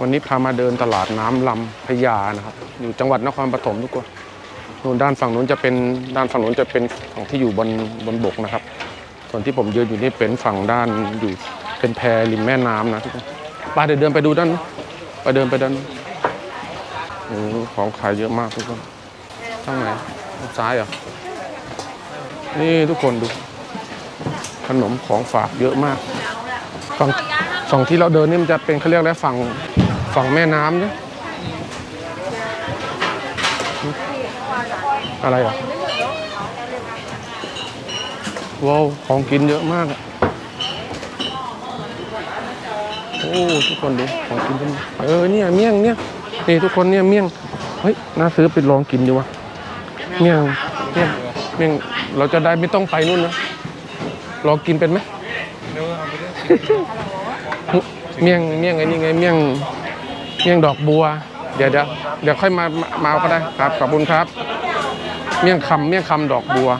วันนี้พามาเดินตลาดน้ำลำพญานะครับ อยู่จังหวัดนครปฐมทุกคนนู่นด้านฝั่งนู้นจะเป็นด้านฝั่งนู้นจะเป็นฝั่งที่อยู่บนบนบกนะครับ ส่วนที่ผมยืนอยู่นี่เป็นฝั่งด้านอยู่เป็นแพริมแม่น้ำนะทุกคนไปเดี๋ยวเดินไปดูด้านนไปเดินไปด้านนู้นโอ้ของขายเยอะมากทุกคนทางไหนซ้ายเหรอนี่ทุกคนดูขนมของฝากเยอะมากฝั่ง ฝั่งที่เราเดินนี่มันจะเป็นเขาเรียกอะไรฝั่งฝั่งแม่น้ำเนี่ยอะไรอะว้าวของกินเยอะมากอะโอ้ทุกคนดูของกินเต็มเออเนี่ยเมี่ยงเนี่ยนี่ทุกคนเนี่ยเมี่ยงเฮ้ยน่าซื้อไปลองกินดีวะเมี่ยงเมี่ยงเมี่ยงเราจะได้ไม่ต้องไปนู่นนะลองกินเป็นไหม เมี่ยงเมี่ยงไอ้นี่ไงเมี่ยงเมี่ยงดอกบัว เดี๋ยวเดี๋ยวเดี๋ยวค่อยมามามาเอาก็ได้ครับขอบคุณครับ เมี่ยงคำเมี่ยงคำดอกบัว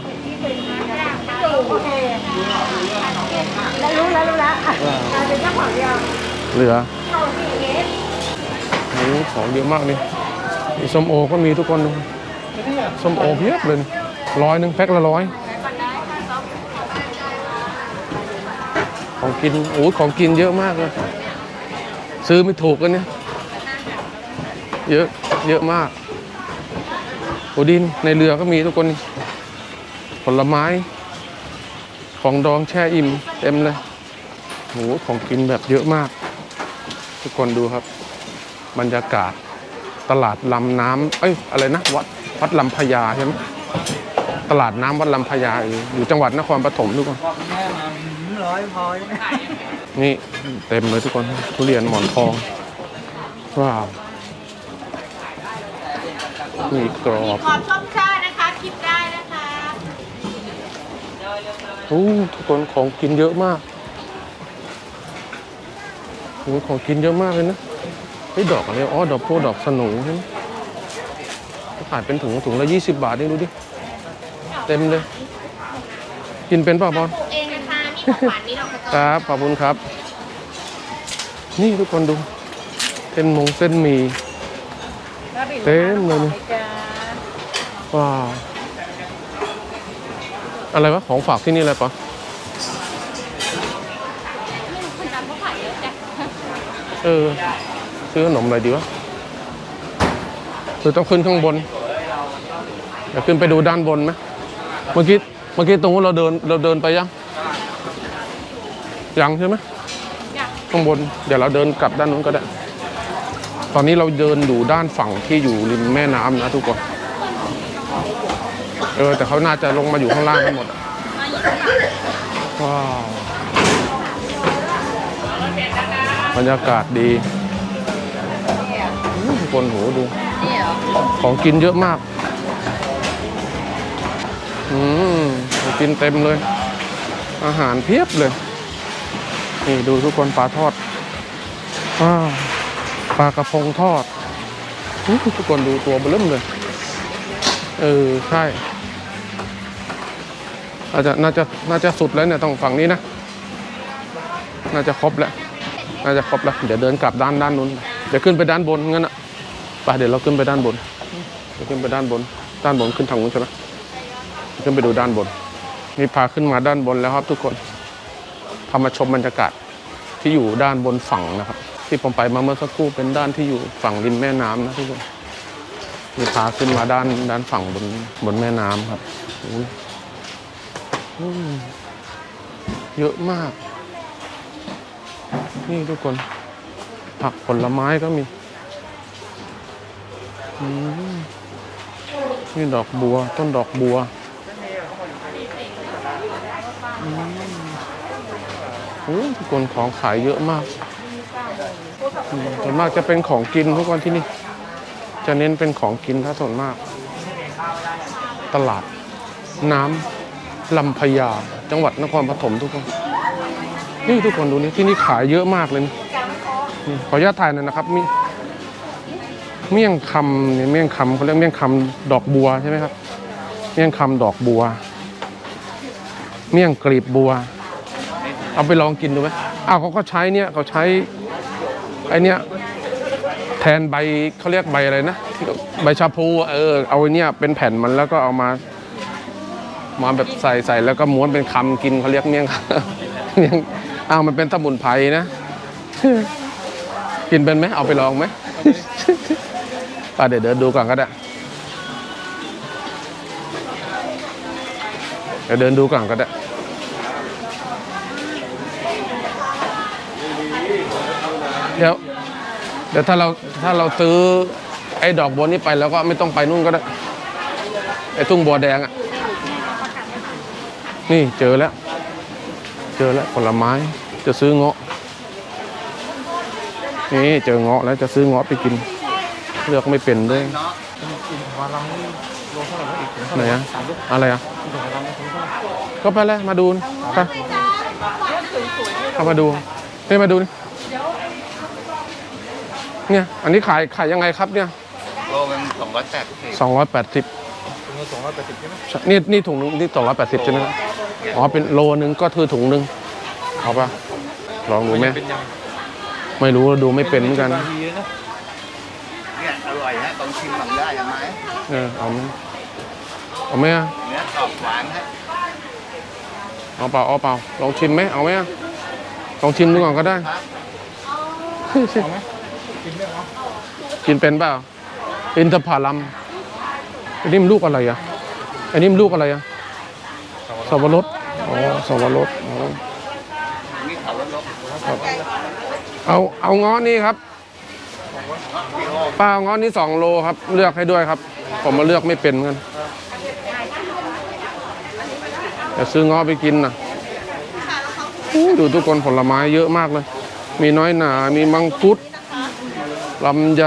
แล้วรู้แล้วรู้แล้วอะอะเป็นเจ้าของเดียวเหลือโอ้โหของเยอะมากนี่มีส้มโอก็มีทุกคนดูส้มโอเพียบเลยร้อยหนึ่งแพ็คละร้อยของ กินโอ้ของกินเยอะมากเลยซื้อไม่ถูกกันเนี่ยเยอะเยอะมากโอดินในเรือก็มีทุกคนผลไม้ ของดองแช่อิ่มเต็มเลยโหของกินแบบเยอะมาก ทุกคนดูครับ บรรยากาศตลาดลำน้ำเอ้ยอะไรนะวัดวัดลำพญาใช่ไหมตลาดน้ำวัดลำพญาอยู่อยู่จังหวัดนครปฐมทุกคน ร้อยพอใช่ไหมนี่เต็มเลยทุกคนทุเรียนหมอนทองว้าวมีกรอบขอบชมชานะคะคลิปได้นะคะโอ้ทุกคนของกินเยอะมากโอ้ของกินเยอะมากเลยนะเฮ้ยดอกอะไรอ๋อดอกพวกดอกสโหนูใช่ไหมเขาขายเป็นถุงถุงละยี่สิบบาทนี่ดูดิ เต็มเลย กินเป็นเปล่าบอล ของหวานมีดอกกระจครับ ขอบคุณครับ นี่ทุกคนดู เส้นมงเส้นหมีเต็มเลยนี่ ว้าวอะไรวะของฝากที่นี่อะไรปะคุณจำเขาขายเยอะจ้ะเออ ซื้อขนมอะไรดีวะคือต้องขึ้นข้างบนเดี๋ยวขึ้นไปดูด้านบนไหมเมื่อกี้เมื่อกี้ตรงนู้นเราเดินเราเดินไปยัง ยังใช่ไหมอยากข้างบน เดี๋ยวเราเดินกลับด้านนู้นก็ได้ ตอนนี้เราเดินอยู่ด้านฝั่งที่อยู่ริมแม่น้ำนะทุกคน เออ แต่เขาน่าจะลงมาอยู่ข้างล่างกันหมดอะว้าวบรรยากาศดีอื้อทุกคนโหดูนี่เหรอของกินเยอะมาก อืมของกินเต็มเลย อาหารเพียบเลย นี่ดูทุกคนปลาทอดว้าวปลากระพงทอดอทุกคนดูตัวเบลิ่มเลย เออ ใช่อาจจะน่าจะน่าจะสุดแล้วเนี่ยต้องฝั่งนี้นะ น่าจะครบแล้ว น่าจะครบแล้ว เดี๋ยวเดินกลับด้านด้านนู้น เดี๋ยวขึ้นไปด้านบนงั้นอะไปเดี๋ยวเราขึ้นไปด้านบนเดี๋ยวขึ้นไปด้านบน ด้านบนขึ้นทางนู้นใช่ไหมขึ้นไปดูด้านบน นี่พาขึ้นมาด้านบนแล้วครับทุกคน พามาชมบรรยากาศที่อยู่ด้านบนฝั่งนะครับ ที่ผมไปมาเมื่อสักครู่เป็นด้านที่อยู่ฝั่งริมแม่น้ำนะทุกคนนี่พาขึ้นมาด้านด้านฝั่งบนบนแม่น้ำครับเยอะมาก นี่ทุกคน ผักผลไม้ก็มีนี่ดอกบัว ต้นดอกบัว โอ้ ทุกคนของขายเยอะมากส่วนมากจะเป็นของกินทุกวันที่นี่ จะเน้นเป็นของกินถ้าส่วนมาก ตลาด น้ำลำพญาจังหวัดนครปฐมทุกคน นี่ทุกคนดูนี่ที่นี่ขายเยอะมากเลยนี่นี่ขออนุญาตถ่ายหน่อยนะครับมีเมี่ยงคำเนี่ยเมี่ยงคำเขาเรียกเมี่ยงคำดอกบัวใช่ไหมครับ เมี่ยงคำดอกบัว เมี่ยงกลีบบัว เอาไปลองกินดูไหมอ้าวเขาก็ใช้เนี่ยเขาใช้ไอเนี่ยแทนใบเขาเรียกใบอะไรนะใบชาพูเออเอาไอ้เนี่ยเป็นแผ่นมันแล้วก็เอามา มาแบบใส่ใส่แล้วก็ม้วนเป็นคำกินเขาเรียกเมี่ยงเมี่ยงอ้าวมันเป็นสมุนไพรนะ กินเป็นไหมเอาไปลองไหมอะเดี๋ยวเดินดูก่อนก็ได้เดี๋ยวเดินดูก่อนก็ได้ เดี๋ยวเดี๋ยวถ้าเราถ้าเราซื้อไอ้ดอกบัวนี้ไปแล้วก็ไม่ต้องไปนู่นก็ได้ ไอ้ทุ่งบัวแดงอะ นี่เจอแล้ว เจอแล้วผลไม้จะซื้อเงาะ นี่เจอเงาะแล้วจะซื้อเงาะไปกิน เลือกไม่เป็นด้วยเนาะไหร่วะอีกถึงเท่าไหนอะอะไรอะก็ไปเลยมาดูไปเข้ามาดูนี่มาดูนี่ เนี่ย อันนี้ขายขายยังไงครับเนี่ยโลมันสองร้อยแปดสิบสองร้อยแปดสิบถึงเงินสองร้อยแปดสิบใช่ไหมนี่นี่ถุงนึงนี่สองร้อยแปดสิบใช่ไหมครับอ๋อเป็นโลนึงก็คือถุงนึงเอาปะลองดูไหมเป็นยังไม่รู้ดูไม่เป็นเหมือนกันบางทีนะเนี่ยอร่อยฮะลองชิมลองได้ไหมเออเอาไหมเอาไหมอะเนื้อกรอบหวานฮะเอาเปล่าเอาเปล่าลองชิมไหมเอาไหมอะลองชิมดูก่อนก็ได้เอาไหมกินได้เหรอ กินเป็นเปล่าอินทผลัมอันนี้มันลูกอะไรอะอันนี้มันลูกอะไรอะสับปะรดอ๋อสับปะรดอ๋อนี่เขาลดลบครับเอาเอาง้อนี่ครับป้าง้อนี่สองโลครับ เลือกให้ด้วยครับ ผมมาเลือกไม่เป็นเหมือนกันจะซื้อง้อไปกินนะดูทุกคนผลไม้เยอะมากเลย มีน้อยหนา มีมังคุด ลำไย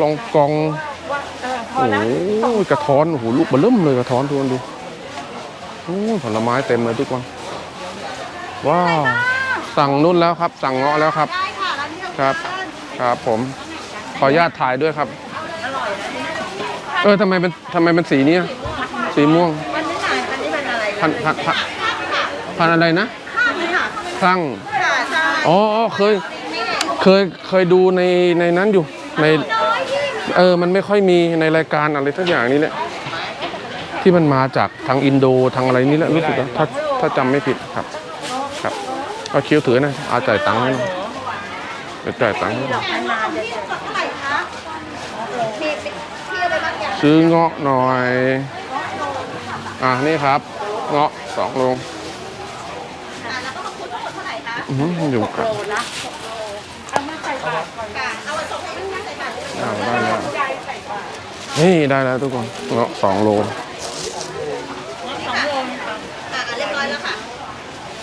ลองกองโอ้โหกระท้อนโอ้โหลูกเบะเริ่มเลยกระท้อนทุกคนดูโอ้ยผลไม้เต็มเลยทุกคนว้าวสั่งนุ่นแล้วครับ สั่งเงาะแล้วครับได้ค่ะร้านนี้ครับครับผมขออนุญาตถ่ายด้วยครับ เออทำไมเป็นทำไมเป็นสีนี้อะสีม่วงวันนี้ไหนอันนี้เป็นอะไรพันพันพันพันอะไรนะข้าวไหมค่ะคลั่งค่ะใช่อ๋ออ๋อเคย เคยเคยดูในในนั้นอยู่ในเออมันไม่ค่อยมีในรายการอะไรทักอย่างนี้แหละที่มันมาจากทางอินโดทางอะไรนี่แหละรู้สึกว่าถ้าถ้าจำไม่ผิดครับ ครับก็คิวถือนะเอาจ่ายตังค์ให้หน่อยเดี๋ยวจ่ายตังค์ให้หน่อยนานๆจะเจอเท่าไหร่คะมีที่อะไรบ้างอย่างซื้อเงาะหน่อย อะนี่ครับ เงาะสองโลแล้วก็มาคุยทั้งหมดเท่าไหร่คะอื้อหืออยู่กับเอามาใส่บาตรก่อนค่ะเอามาส่งให้แม่ใส่บาตรเลยอ่าได้แล้วนี่ได้แล้วทุกคนเงาะสองโลสองโลค่ะอ่าเรียบร้อยแล้วค่ะ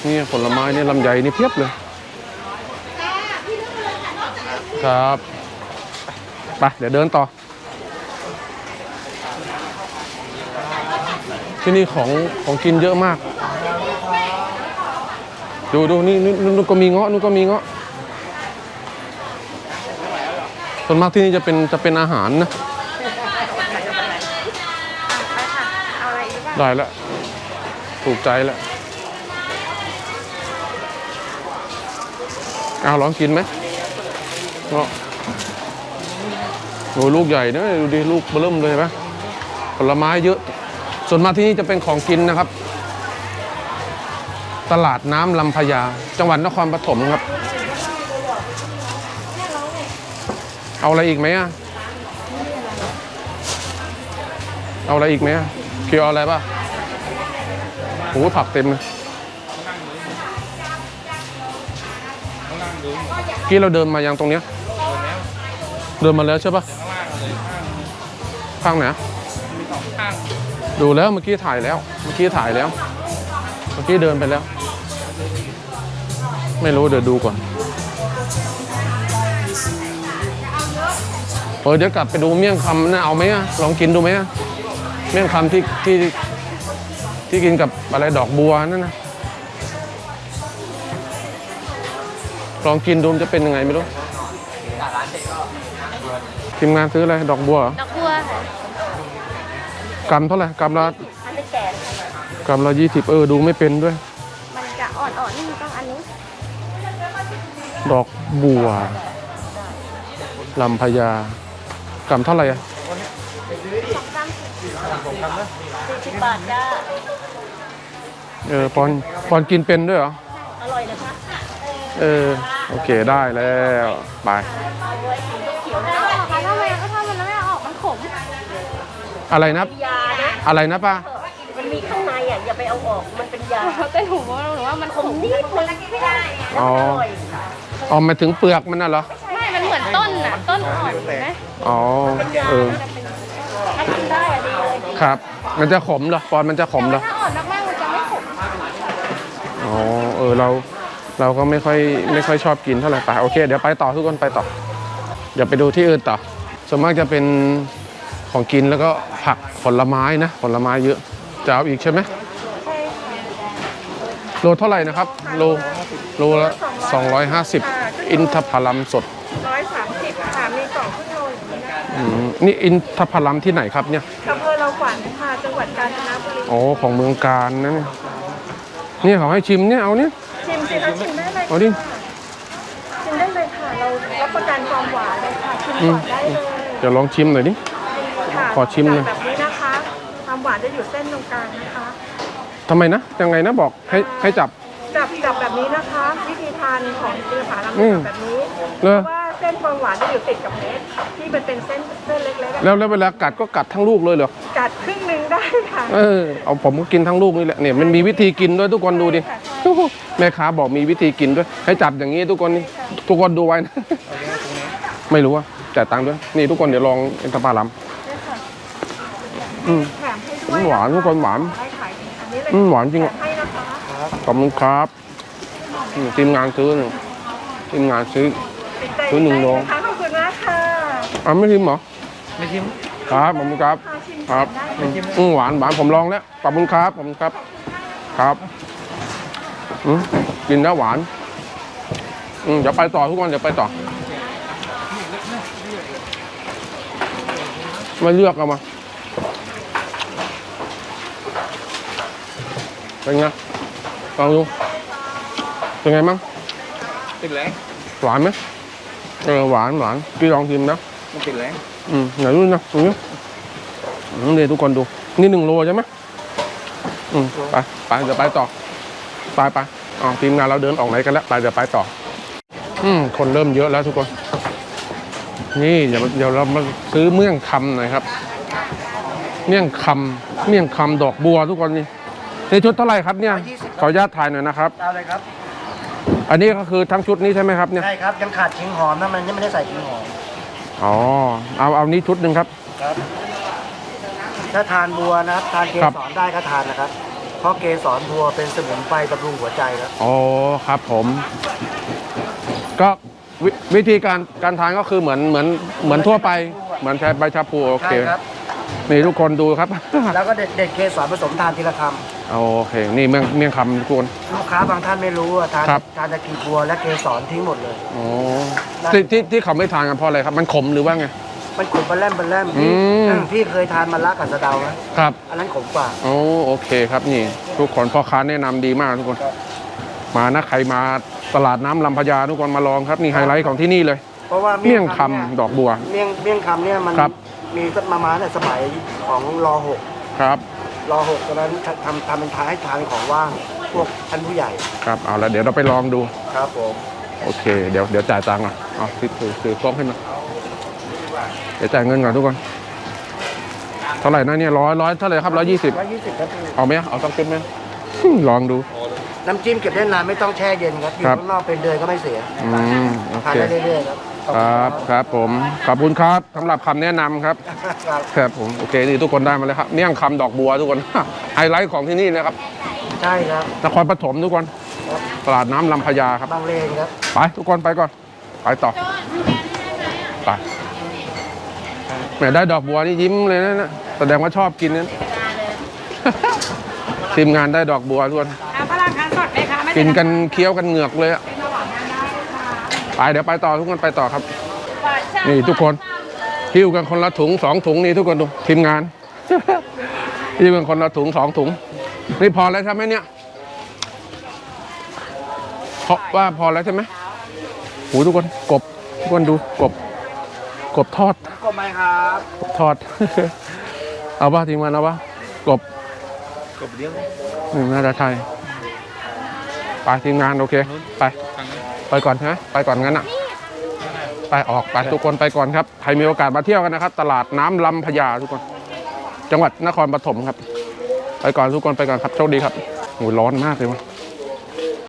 นี่ผลไม้นี่ลำไยนี่เพียบเลยค่ะพี่เลือกเลยค่ะนอกจากนั้นครับไปเดี๋ยวเดินต่อ ที่นี่ของของกินเยอะมาก ดูดูนี่นี่นู่นก็มีเงาะนู่นก็มีเงาะ ส่วนมากที่นี่จะเป็นจะเป็นอาหารนะเอาอะไรอีกบ้างได้แล้วถูกใจแล้วเอาลองกินไหมเงาะโอ้ลูกใหญ่นะดูดิลูกเบิ่มเลยเห็นไหมผลไม้เยอะ ส่วนมากที่นี่จะเป็นของกินนะครับ ตลาดน้ำลำพญาจังหวัดนครปฐมครับ เอาอะไรอีกไหมอะ เอาอะไรอีกไหมอะเคียวเอาอะไรป่ะโอ้โหผักเต็มเลยกี้เราเดินมายังตรงเนี้ย เดินมาแล้วใช่ปะข้างไหนดูแล้วเมื่อกี้ถ่ายแล้ว เมื่อกี้ถ่ายแล้ว เมื่อกี้เดินไปแล้ว ไม่รู้เดี๋ยวดูก่อน เออเดี๋ยวกลับไปดูเมี่ยงคำนะเอาไหมอะลองกินดูไหมอะเมี่ยงคำที่ที่ที่กินกับอะไรดอกบัวนั่นนะลองกินดูมันจะเป็นยังไงไม่รู้ทีมงานซื้ออะไรดอกบัวเหรอดอกบัวค่ะกำเท่าไหร่กำละอันนี้แก่กำละยี่สิบเออดูไม่เป็นด้วย มันจะอ่อนๆนี่มันต้องอันนี้ดอกบัวลำพญา กำเท่าไหร่อะสี่สิบบาทจ้าเออปอนปอนกินเป็นด้วยเหรอ อร่อยนะคะเออ โอเคได้แล้วไปแล้วออกค่ะทำไมก็ทำมันแล้วไม่เอาออกมันขมอะไรนะ ยานะอะไรนะป้ามันมีข้างในอะอย่าไปเอาออกมันเป็นยาแต่หนูว่าหนูว่ามันขมนิดนึงไม่ได้อ๋ออร่อยอ๋อหมายถึงเปลือกมันน่ะเหรอไม่มันเหมื อนต้นน่ะต้นอ่อนเห็นไหมอ๋อ เออ ถ้ากินได้อะดีเลยครับ มันจะขมเหรอ ปอนมันจะขมเหรอถ้าอ่อนมากๆมันจะไม่ขมอ๋อ เออ เรา เราก็ไม่ค่อย ไม่ค่อยชอบกินเท่าไหร่ไปโอเค เดี๋ยวไปต่อทุกคนไปต่อ เดี๋ยวไปดูที่อื่นต่อ ส่วนมากจะเป็นของกินแล้วก็ผักผลไม้นะ ผลไม้เยอะ จะเอาอีกใช่ไหมโลเท่าไหร่นะครับ โล โลละ250 อินทผลัมสด นี้นะอืมนี่อินทผลัมที่ไหนครับเนี่ยอำเภอเราขวัญค่ะจังหวัดกาญจนบุรีอ๋อของเมืองการนะเนี่ยนี่เขาให้ชิมเนี่ยเอาเนี่ยชิมสิคะชิมได้เลยเอาดิค่ะชิมได้เลยค่ะเรารับประกันความหวานเลยค่ะชิมอืก่มอนได้เลยเดี๋ยวลองชิมหน่อยดิค่ะขอชิมหน่อยแบบนี้นะคะความหวานจะอยู่เส้นตรงกลางนะคะทำไมนะยังไงนะบอกให้ให้จับจับจับแบบนี้นะคะ วิธีทานของเรือผาลำอืมจับแบบนี้เหรอเพราะว่า เส้นความหวานจะอยู่ติดกับเม็ดที่มันเป็นเส้นเส้นเล็กๆอะแล้วแล้วเวลากัดก็กัดทั้งลูกเลยเหรอ กัดครึ่งหนึ่งได้ค่ะ เออ เอาผมก็กินทั้งลูกนี่แหละเนี่ยมันมีวิธีกินด้วยทุกคนดูดิแม่ค้าบอกมีวิธีกินด้วย ให้จับอย่างนี้ทุกคนนี่ทุกคนดูไว้นะ ไม่รู้ว่าจ่ายตังค์ด้วย นี่ทุกคนเดี๋ยวลองเอ็นตาปาลัมอืมแถมให้ด้วยหวานทุกคนหวานให้ขายอันนี้เลยอืมหวานจริงแถอะมให้นะคะ ขอบคุณครับอืมทีมงานซื้อหนึ่งทีมงานซื้อ ติดใจซื้อหนึ่งโลได้ะคะขอบคุณมากค่ะอะไม่ชิมเหรอ ไม่ชิม ครับขอบคุณครับพาชิมครับได้อืมอืมหวานหวานผมลองแล้ว ขอบคุณครับขอบคุณครับ ครับอืมกินแล้วหวาน อืมเดี๋ยวไปต่อทุกคนเดี๋ยวไปต่อไม่เลือกเอามา เป็นไงลองดูเป็นไงมั่งติดแรงหวานไหม เออหวานหวานพี่ลองชิมนะมันติดแรงอืมไหนดูนะตรงนี้อืมเดี๋ยวทุกคนดู นี่หนึ่งโลใช่ไหมอืมไปไปเดี๋ยวไปต่อไปไปอ๋อทีมงานเราเดินออกไหนกันแล้วไปเดี๋ยวไปต่อ อืมคนเริ่มเยอะแล้วทุกคน นี่เดี๋ยวเดี๋ยวเรามาซื้อเมี่ยงคำหน่อยครับ เมี่ยงคำเมี่ยงคำดอกบัวทุกคนนี่ในชุดเท่าไหร่ครับเนี่ยขออนุญาตถ่ายหน่อยนะครับเอาเลยครับ อันนี้ก็คือทั้งชุดนี้ใช่ไหมครับเนี่ย ใช่ครับ ยังขาดขิงหอมนะมันยังไม่ได้ใส่ขิงหอมอ๋อ เอาเอานี้ชุดหนึ่งครับ ครับ ถ้าทานบัวนะครับ ทานเกครับ สรได้ก็ทานนะครับ เพราะเกสรบัวเป็นสมุนไพรบำรุงหัวใจครับอ๋อครับผม ก็ววิธีการการทานก็คือเหมือนเหมือนเหมือนทั่วไป เหมือนใช้ใบชาพูโอเคใช่ครับ นี่ทุกคนดูครับ แล้วก็เด็ดเด็ดเกสรผสมทานทีละค โอเค นี่เมี่ยงเมี่ยงคำทุกคนำลูกค้าบางท่านไม่รู้ว่าทานครับ ทานแต่กลีบบัวและเกสรทิ้งหมดเลย อ๋อที่ที่ที่เขาไม่ทานกันเพราะอะไรครับ มันขมหรือว่าไง มันขมบันแลมบันแลมอืพี่มพี่เคยทานมันละกับสะเดาไหมครับ อันนั้นขมกว่า โอ้โอเคครับนี่ ทุกคนพ่อค้าแนะนำดีมากทุกคนครับมานะใครมาตลาดน้ำลำพญาทุกคนมาลองครับนี่ไฮไลท์ของที่นี่เลย เพราะว่าเมี่ยงคำเนี่ยดอกบัว เมี่ยงเมี่ยงคำเนี่ยมันครับ มีมามาเนี่ยสมัยของรอหกครับ รอหกตอนนั้นทำทำเป็นทานให้ทานของว่างพวกท่านผู้ใหญ่ครับเอาละเดี๋ยวเราไปลองดู ครับผมโอเค เดี๋ยวเดี๋ยวจ่ายตังค์อะเอาถือถือถือกล้องให้มาเดี๋ยวจ่ายเงินก่อนทุกคนเท่าไหร่นะเนี่ยร้อยร้อยเท่าไหร่ครับร้อยยี่สิบร้อยยี่สิบครับพี่เอาไหมเอาต้องเป็นไหมลองดู น้ำจิ้มเก็บได้นานไม่ต้องแช่เย็นครับอยู่ครับ ข้างนอกเป็นเดือนก็ไม่เสียอืมโอทานเค ได้เรื่อยๆครับขอบ คณรับครับผมขอบคุณครับสำหรับคำแนะนำครับครับครับผมโอเคนี่ทุกคนได้มาแล้วครับเมี่ยงคำดอกบัวทุกคน ไฮไลท์ของที่นี่นะครับใช่ครับนครปฐมทุกคนครับตลาดน้ำลำพญาครับ บางเลนครับ ไปทุกคนไปก่อน ไปต่อไปแหมได้ดอกบัวนี่ยิ้มเลยนะนะแสดงว่าชอบกินนั้นทีมงานได้ดอกบัวทุกคนเอาพลังงานสดไหมคะไม่กินกันเคี้ยวกันเหงือกเลยอะ ไปเดี๋ยวไปต่อทุกคนไปต่อครับ นี่ทุกคนหิ้วกันคนละถุงสองถุงนี่ทุกคนดูทีมงานหิ้วกันคนละถุงสองถุง นี่พอแล้วใช่ไหมเนี่ยเพราะว่าพอแล้วใช่ไหมหูทุกคนกบทุกคนดูกบ กบทอดกบไหมครับกบทอด เอาป่ะทีมงานเอาป่ะกบกบเลี้ยงหนึ่งน่าจะไทยไปทีมงานโอเค ไปทางนี้ ไปก่อนใช่ไหมไปก่อนงั้นอะไปออกไปทุกคนไปก่อนครับใครมีโอกาสมาเที่ยวกันนะครับ ตลาดน้ำลำพญาทุกคน จังหวัดนครปฐมครับ ไปก่อนทุกคนไปก่อนครับโชคดีครับโอ้ยร้อนมากเลยวะ